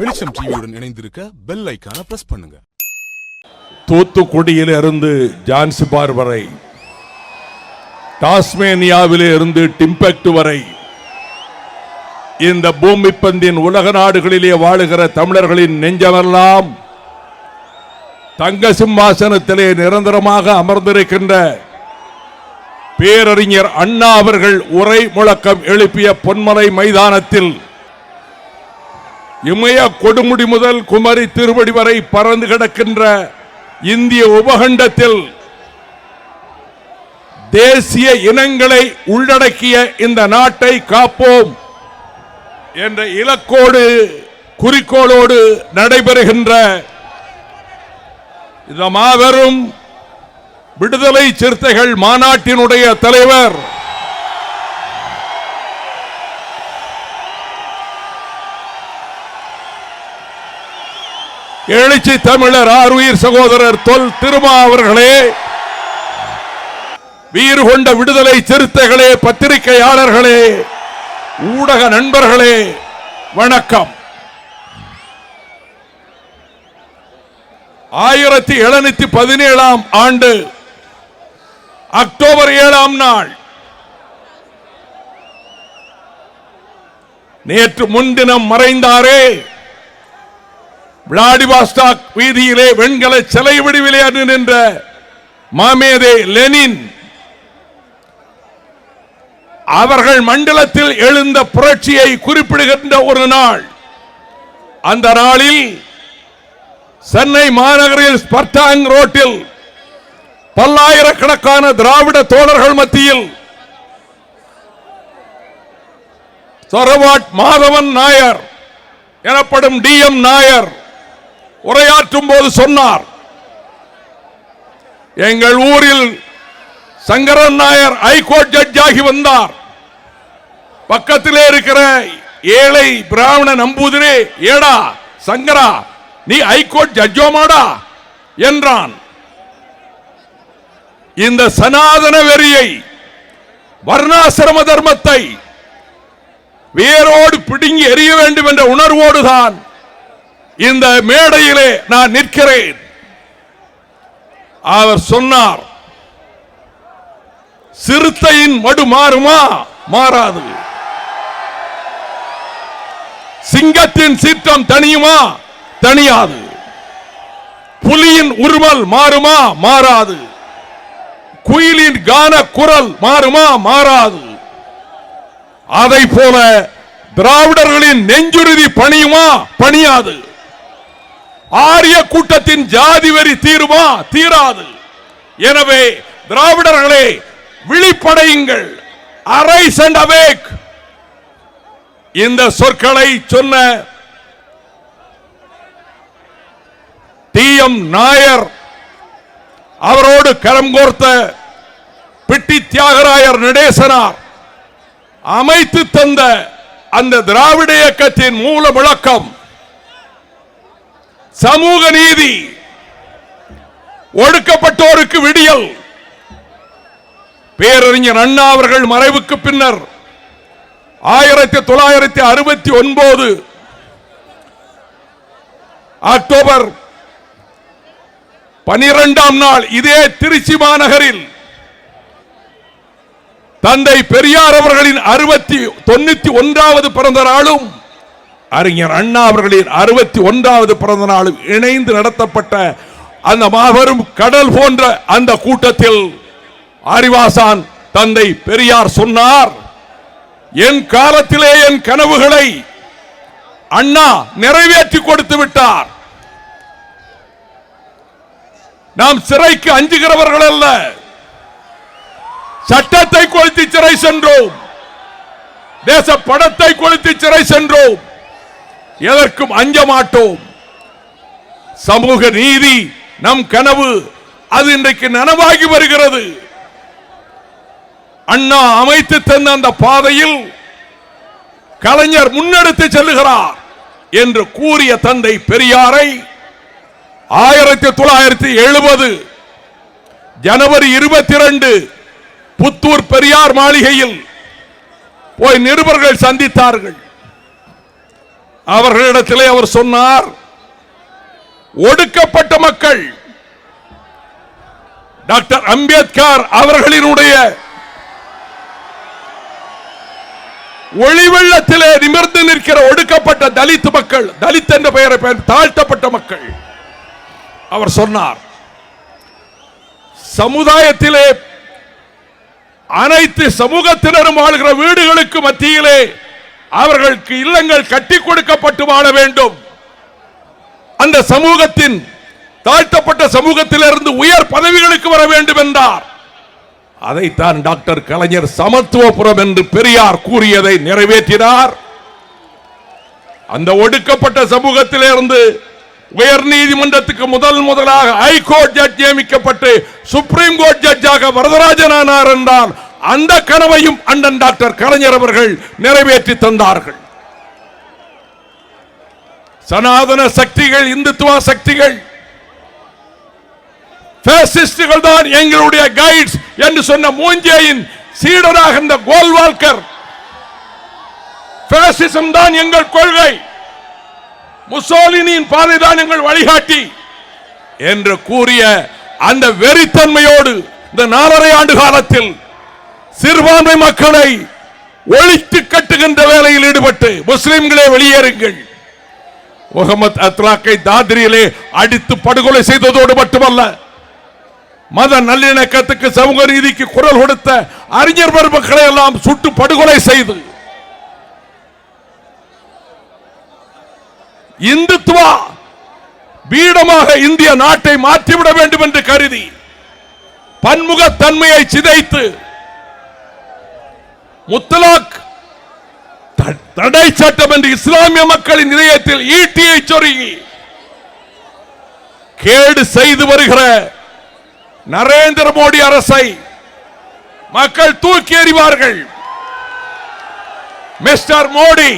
வெளிச்சம் டிவியுடன் இணைந்திருக்க பெல் ஐக்கான பிரஸ் பண்ணுங்க. தூத்துக்குடியில் இருந்து ஜான்சிபார் வரை டாஸ்மேனியாவிலே இருந்து டிம்பெக்ட் வரை இந்த பூமி பந்தின் உலக நாடுகளிலே வாழுகிற தமிழர்களின் நெஞ்சமெல்லாம் தங்க சிம்மாசனத்திலே நிரந்தரமாக அமர்ந்திருக்கின்ற பேரறிஞர் அண்ணா அவர்கள் உரை முழக்கம் எழுப்பிய பொன்மலை மைதானத்தில் இமய கொடுமுடி முதல் குமரி திருவடி வரை பறந்து கிடக்கின்ற இந்திய உபகண்டத்தில் தேசிய இனங்களை உள்ளடக்கிய இந்த நாட்டை காப்போம் என்ற இலக்கோடு குறிக்கோளோடு நடைபெறுகின்ற இந்த மாபெரும் விடுதலை சிறுத்தைகள் மாநாட்டினுடைய தலைவர் எழுச்சி தமிழர் ஆறுயிர் சகோதரர் தொல் திருமா அவர்களே. வீறு கொண்ட விடுதலை சிறுத்தைகளே பத்திரிகையாளர்களே ஊடக நண்பர்களே வணக்கம். ஆயிரத்தி எழுநூத்தி பதினேழாம் ஆண்டு அக்டோபர் ஏழாம் நாள். நேற்று முன்தினம் மறைந்தாரே. விளாடிவாஸ்டாக் வீதியிலே வெண்கல சிலை வடிவிலே அன்று நின்ற மாமேதே லெனின் அவர்கள் மண்டலத்தில் எழுந்த புரட்சியை குறிப்பிடுகின்ற ஒரு நாள். அந்த நாளில் சென்னை மாநகரில் ஸ்பர்டாங் ரோட்டில் பல்லாயிரக்கணக்கான திராவிட தோழர்கள் மத்தியில் சொரவாட் மாதவன் நாயர் எனப்படும் டி எம் நாயர் உரையாற்றும் போது சொன்னார். எங்கள் ஊரில் சங்கரன் நாயர் ஹைகோர்ட் ஜட்ஜாகி வந்தார். பக்கத்திலே இருக்கிற ஏழை பிராமண நம்பூதிரே ஏடா சங்கரா நீ ஹைகோர்ட் ஜட்ஜோமாடா என்றான். இந்த சனாதன வெறியை வர்ணாசிரம தர்மத்தை வேரோடு பிடுங்கி எறிய வேண்டும் என்ற உணர்வோடுதான் இந்த மேடையிலே நான் நிற்கிறேன். அவர் சொன்னார் சிறுத்தையின் மடு மாறுமா? மாறாது. சிங்கத்தின் சீற்றம் தனியுமா தனியாது புலியின் உருவல் மாறுமா? மாறாது. குயிலின் கான குரல் மாறுமா? மாறாது. அதை போல திராவிடர்களின் நெஞ்சுறுதி பணியுமா? பணியாது. ஆரிய கூட்டத்தின் ஜாதி வரி தீருமா? தீராது. எனவே திராவிடர்களே விழிப்படையுங்கள். அரை அவேக் இந்த சொற்களை சொன்ன டி. எம். நாயர் அவரோடு கரம் கோர்த்த பிட்டி தியாகராயர் நடேசனார் அமைத்து தந்த அந்த திராவிட இயக்கத்தின் மூல விளக்கம் சமூக நீதி ஒடுக்கப்பட்டோருக்கு விடியல். பேரறிஞர் அண்ணா அவர்கள் மறைவுக்கு பின்னர் ஆயிரத்தி தொள்ளாயிரத்தி அறுபத்தி ஒன்பது அக்டோபர் பனிரெண்டாம் நாள் இதே திருச்சி மாநகரில் தந்தை பெரியார் அவர்களின் அறுபத்தி தொண்ணூத்தி ஒன்றாவது பிறந்த நாளும் அறிஞர் அண்ணா அவர்களின் அறுபத்தி ஒன்றாவது பிறந்த நாளும் இணைந்து நடத்தப்பட்ட அந்த மாபெரும் கடல் போன்ற அந்த கூட்டத்தில் அறிவாசான் தந்தை பெரியார் சொன்னார் என் காலத்திலே என் கனவுகளை அண்ணா நிறைவேற்றி கொடுத்து விட்டார். நாம் சிறைக்கு அஞ்சுகிறவர்கள் அல்ல. சட்டத்தை கொளுத்தி சிறை சென்றோம். தேச படத்தை கொளுத்தி சிறை சென்றோம். எதற்கும் அஞ்ச மாட்டோம் சமூக நீதி நம் கனவு அது இன்றைக்கு நனவாகி வருகிறது. அண்ணா அமைத்து தந்த அந்த பாதையில் கலைஞர் முன்னெடுத்து செல்லுகிறார் என்று கூறிய தந்தை பெரியாரை ஆயிரத்தி தொள்ளாயிரத்தி எழுபது ஜனவரி இருபத்தி ரெண்டு புத்தூர் பெரியார் மாளிகையில் போய் நிருபர்கள் சந்தித்தார்கள். அவர்களிடத்திலே அவர் சொன்னார் ஒடுக்கப்பட்ட மக்கள் டாக்டர் அம்பேத்கர் அவர்களினுடைய ஒளிவெள்ளத்திலே நிமிர்ந்து நிற்கிற ஒடுக்கப்பட்ட தலித் மக்கள் தலித் என்ற பெயரை பெயர் தாழ்த்தப்பட்ட மக்கள் அவர் சொன்னார் சமுதாயத்திலே அனைத்து சமூகத்தினரும் வாழ்கிற வீடுகளுக்கு மத்தியிலே அவர்களுக்கு இல்லங்கள் கட்டி கொடுக்கப்பட்டு வாழ வேண்டும். அந்த சமூகத்தின் தாழ்த்தப்பட்ட சமூகத்திலிருந்து உயர் பதவிகளுக்கு வர வேண்டும் என்றார் அதைத்தான் டாக்டர் கலைஞர் சமத்துவபுரம் என்று பெரியார் கூறியதை நிறைவேற்றினார். அந்த ஒடுக்கப்பட்ட சமூகத்திலிருந்து உயர் நீதிமன்றத்துக்கு முதல் முதலாக ஹைகோர்ட் ஜட்ஜ் நியமிக்கப்பட்டு சுப்ரீம் கோர்ட் ஜட்ஜாக வரதராஜன் ஆனார் என்றால் அந்த கனவையும் அண்ணன் டாக்டர் கலைஞர் அவர்கள் நிறைவேற்றி தந்தார்கள். சனாதன சக்திகள் இந்துத்துவ சக்திகள் பேசிஸ்டுகள் தான் எங்களுடைய கைட்ஸ் என்று சொன்ன மூஞ்சேயின் சீடராக இந்த கோல்வால்கர். பேசிசம் தான் எங்கள் கொள்கை. முசோலினியின் பாதைதான் எங்கள் வழிகாட்டி என்று கூறிய அந்த வெறித்தன்மையோடு இந்த நாலரை ஆண்டு காலத்தில் சிறுபான்மை மக்களை ஒழித்து கட்டுகின்ற வேலையில் ஈடுபட்டு முஸ்லிம்களே வெளியேறுங்கள். முகமது அத்லாக்கை தாதிரியிலே அடித்து படுகொலை செய்ததோடு மட்டுமல்ல மத நல்லிணக்கத்துக்கு சமூக நீதிக்கு குரல் கொடுத்த அறிஞர் பெருமக்களை எல்லாம் சுட்டு படுகொலை செய்து இந்துத்துவா பீடமாக இந்திய நாட்டை மாற்றிவிட வேண்டும் என்று கருதி பன்முகத்தன்மையை சிதைத்து முத்தலாக் தடை சட்டம் என்று இஸ்லாமிய மக்களின் இதயத்தில் ஈட்டியை சொருகி கேடு செய்து வருகிற நரேந்திர மோடி அரசை மக்கள் தூக்கி எறிவார்கள். Mister Modi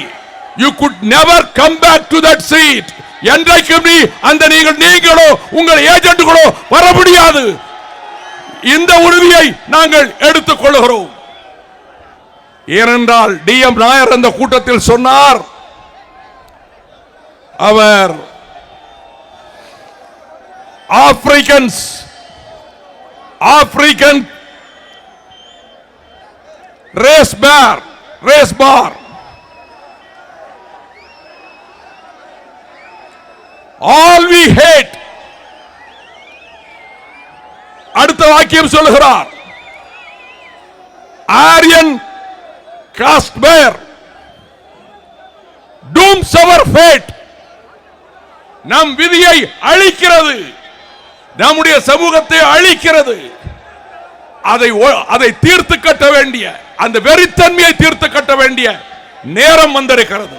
you could never come back to that seat என்றைக்கும் நீ அந்த நீங்கள் நீங்களோ உங்கள் ஏஜென்ட்களோ வர முடியாது. இந்த உறுதியை நாங்கள் எடுத்துக் கொள்கிறோம். ஏனென்றால் டி எம் நாயர் அந்த கூட்டத்தில் சொன்னார். அவர் Africans African race bear race bar all we hate அடுத்த வாக்கியம் சொல்லுகிறார். ஆரியன் cast பேர் dooms our fate. நம் விதியை அழிக்கிறது. நம்முடைய சமூகத்தை அழிக்கிறது. அதை அதை தீர்த்து கட்ட வேண்டிய அந்த வெறித்தன்மையை தீர்த்து கட்ட வேண்டிய நேரம் வந்திருக்கிறது.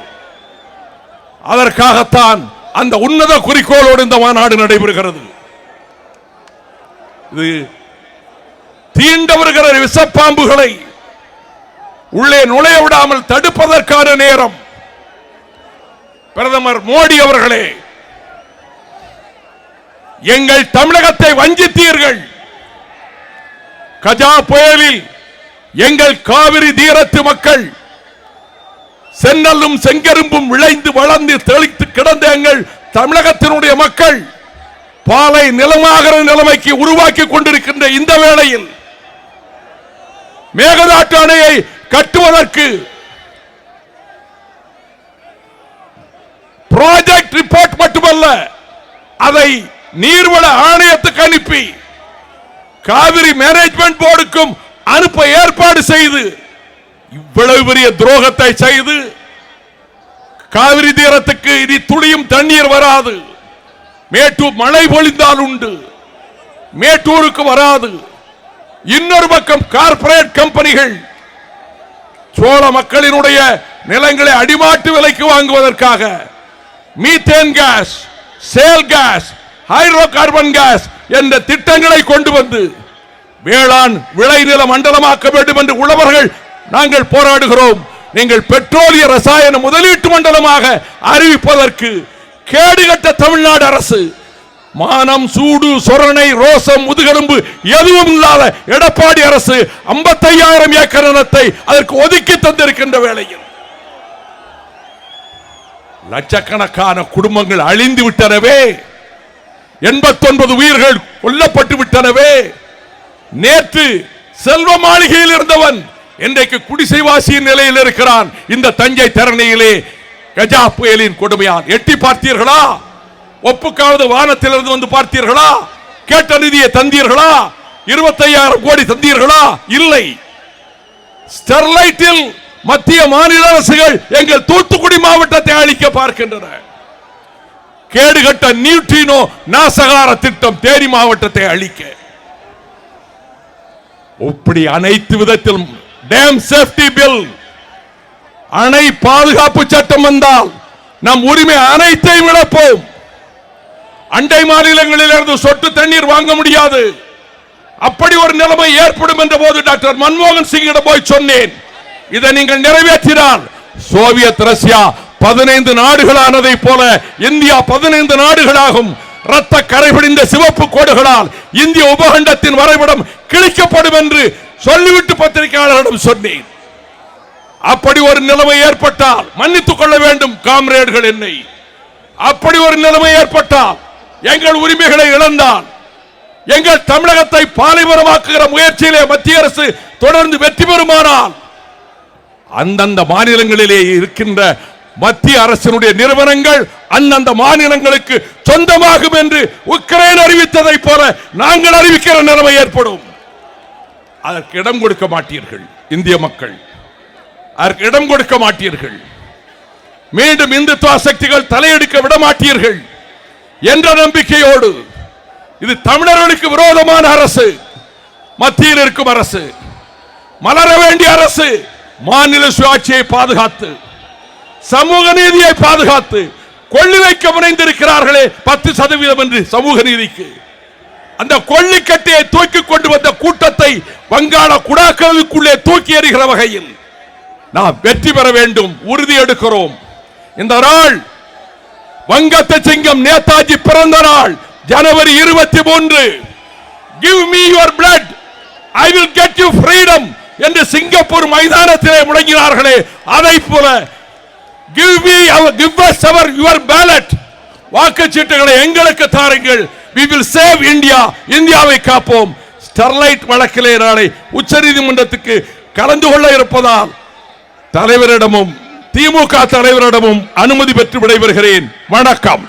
அதற்காகத்தான் அந்த உன்னத குறிக்கோளோடு இந்த மாநாடு நடைபெறுகிறது. இது தீண்ட வருகிற விஷப்பாம்புகளை உள்ளே நுழைய விடாமல் தடுப்பதற்கான நேரம். பிரதமர் மோடி அவர்களே எங்கள் தமிழகத்தை வஞ்சித்தீர்கள். கஜா புயலில் எங்கள் காவிரி தீரத்து மக்கள் சென்னலும் செங்கரும்பும் விளைந்து வளர்ந்து தெளித்து கிடந்த எங்கள் தமிழகத்தினுடைய மக்கள் பாலை நிலமாகிற நிலைமைக்கு உருவாக்கி கொண்டிருக்கின்ற இந்த வேளையில் மேகதாட்டு அணையை கட்டுவதற்கு ப்ராஜெக்ட் ரிப்போர்ட் மட்டுமல்ல அதை நீர்வள ஆணையத்துக்கு அனுப்பி காவிரி மேனேஜ்மெண்ட் போர்டுக்கும் அனுப்ப ஏற்பாடு செய்து இவ்வளவு பெரிய துரோகத்தை செய்து காவிரி தீரத்துக்கு இனி துளியும் தண்ணீர் வராது. மேட்டூர் மழை பொழிந்தால் உண்டு. மேட்டூருக்கு வராது. இன்னொரு பக்கம் கார்பரேட் கம்பெனிகள் சோழ மக்களினுடைய நிலங்களை அடிமாட்டு விலைக்கு வாங்குவதற்காக methane gas shale gas hydrocarbon gas என்ற திட்டங்களை கொண்டு வந்து வேளாண் விளைநில மண்டலமாக்க வேண்டும் என்று உழவர்கள் நாங்கள் போராடுகிறோம். நீங்கள் பெட்ரோலிய ரசாயன முதலீட்டு மண்டலமாக அறிவிப்பதற்கு கேடுகட்ட தமிழ்நாடு அரசு மானம் சூடு சொரணை ரோசம் முதுகெலும்பு எதுவும் இல்லாத எடப்பாடி அரசு 55000 ஏக்கர் நிலத்தை அதற்கு ஒதுக்கி தந்திருக்கின்ற வேளையில் லட்சக்கணக்கான குடும்பங்கள் அழிந்து விட்டனவே எண்பத்தொன்பது உயிர்கள் கொல்லப்பட்டு விட்டனவே நேற்று செல்வ மாளிகையில் இருந்தவன் இன்றைக்கு குடிசைவாசியின் நிலையில் இருக்கிறான். இந்த தஞ்சை தரணியிலே கஜா புயலின் கொடுமையால் எட்டி பார்த்தீர்களா? ஒப்புக்காவது வானத்திலிருந்து வந்து பார்த்தீர்களா? கேட்ட நிதியை தந்தீர்களா? இருபத்தையாயிரம் கோடி தந்தீர்களா? இல்லை. ஸ்டெர்லைட்டில் மத்திய மாநில அரசுகள் எங்கள் தூத்துக்குடி மாவட்டத்தை அழிக்க பார்க்கின்றன. கேடுகட்ட நியூட்ரினோ நாசகார திட்டம் தேனி மாவட்டத்தை அழிக்க. இப்படி அனைத்து விதத்திலும் டேம் சேஃப்டி பில் அணை பாதுகாப்பு சட்டம் வந்தால் நம் உரிமை அனைத்தையும் இழப்போம். அண்டை மாநிலங்களிலிருந்து சொட்டு தண்ணீர் வாங்க முடியாது. அப்படி ஒரு நிலைமை ஏற்படும் என்ற போது டாக்டர் மன்மோகன் சிங்கிடம் போய் சொன்னேன். இதை நீங்கள் நிறைவேற்றினால் சோவியத் ரஷ்யா பதினைந்து நாடுகளானதை போல இந்தியா பதினைந்து நாடுகளாகும். ரத்த கரைபிடிந்த சிவப்பு கோடுகளால் இந்திய உபகண்டத்தின் வரைபடம் கிழிக்கப்படும் என்று சொல்லிவிட்டு பத்திரிகையாளர்களிடம் சொன்னேன். அப்படி ஒரு நிலைமை ஏற்பட்டால் மன்னித்துக் கொள்ள வேண்டும் காம்ரேடுகள் என்னை. அப்படி ஒரு நிலைமை ஏற்பட்டால் எங்கள் உரிமைகளை இழந்தால் எங்கள் தமிழகத்தை பாலைவனமாக்குகிற முயற்சியிலே மத்திய அரசு தொடர்ந்து வெற்றி பெறுமானால் அந்தந்த மாநிலங்களிலே இருக்கின்ற மத்திய அரசினுடைய நிறுவனங்கள் அந்தந்த மாநிலங்களுக்கு சொந்தமாகும் என்று உக்ரைன் அறிவித்ததை போல நாங்கள் அறிவிக்கிற நிலைமை ஏற்படும். அதற்கு இடம் கொடுக்க மாட்டீர்கள் இந்திய மக்கள். அதற்கு இடம் கொடுக்க மாட்டீர்கள். மீண்டும் இந்துத்துவ சக்திகள் தலையெடுக்க விட மாட்டீர்கள். என்ற நம்பிக்கையோடு இது தமிழர்களுக்கு விரோதமான அரசு மத்தியில் இருக்கும் அரசு மலர வேண்டிய அரசு மாநில சுயாட்சியை பாதுகாத்து சமூக நீதியை பாதுகாத்து கொள்ளி வைக்க முனைந்திருக்கிறார்களே பத்து சதவீதம் என்று சமூக நீதிக்கு. அந்த கொள்ளிக்கட்டையை தூக்கி கொண்டு வந்த கூட்டத்தை வங்காள குடாக்களுக்குள்ளே தூக்கி எறிகிற வகையில் நாம் வெற்றி பெற வேண்டும் உறுதி எடுக்கிறோம். இந்த நாள் வங்கத்த சிங்கம் நேதாஜி பிறந்த நாள் ஜனவரி இருபத்தி மூன்று. Give me your blood I will get you freedom என்று சிங்கப்பூர் மைதானத்திலே முழங்கினார்களே அதை போல give me our give us our your ballot வாக்குச்சீட்டுகளை எங்களுக்கு தாருங்கள். வி வில் சேவ் இந்தியா இந்தியாவை காப்போம். ஸ்டெர்லைட் வழக்கிலே நாளை உச்சநீதிமன்றத்துக்கு கலந்து கொள்ள இருப்பதால் தலைவரிடமும் திமுக தலைவரிடமும் அனுமதி பெற்று விடைபெறுகிறேன். வணக்கம்.